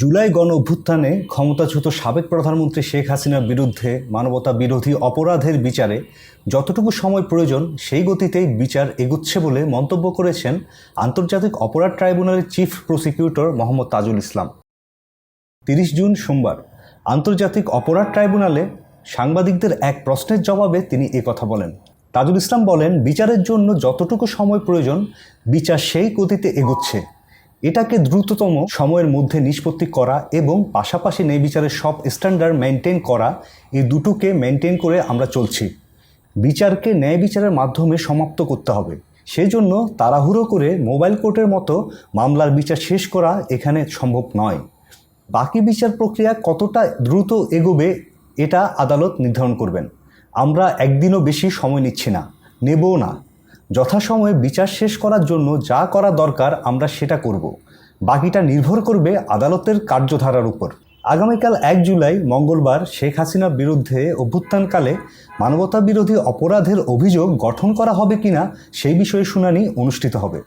জুলাই গণ অভ্যুত্থানে ক্ষমতাচ্যুত সাবেক প্রধানমন্ত্রী শেখ হাসিনার বিরুদ্ধে মানবতা বিরোধী অপরাধের বিচারে যতটুকু সময় প্রয়োজন, সেই গতিতেই বিচার এগুচ্ছে বলে মন্তব্য করেছেন আন্তর্জাতিক অপরাধ ট্রাইব্যুনালের চিফ প্রসিকিউটর মোহাম্মদ তাজুল ইসলাম। তিরিশ জুন সোমবার আন্তর্জাতিক অপরাধ ট্রাইব্যুনালে সাংবাদিকদের এক প্রশ্নের জবাবে তিনি কথা বলেন। তাজুল ইসলাম বলেন, বিচারের জন্য যতটুকু সময় প্রয়োজন, বিচার সেই গতিতে এগোচ্ছে। এটাকে দ্রুততম সময়ের মধ্যে নিষ্পত্তি করা এবং পাশাপাশি ন্যায় বিচারের সব স্ট্যান্ডার্ড মেনটেন করা, এই দুটোকে মেনটেন করে আমরা চলছি। বিচারকে ন্যায় বিচারের মাধ্যমে সমাপ্ত করতে হবে। সেজন্য তাড়াহুড়ো করে মোবাইল কোর্টের মতো মামলার বিচার শেষ করা এখানে সম্ভব নয়। বাকি বিচার প্রক্রিয়া কতটা দ্রুত এগোবে, এটা আদালত নির্ধারণ করবেন। আমরা একদিনও বেশি সময় নিচ্ছি না, নেবও না। যথাসময়ে বিচার শেষ করার জন্য যা করা দরকার আমরা সেটা করব। বাকিটা নির্ভর করবে আদালতের কার্যধারার উপর। আগামীকাল এক জুলাই, মঙ্গলবার, শেখ হাসিনার বিরুদ্ধে অভ্যুত্থানকালে মানবতা বিরোধী অপরাধের অভিযোগ গঠন করা হবে কিনা সেই বিষয়ে শুনানি অনুষ্ঠিত হবে।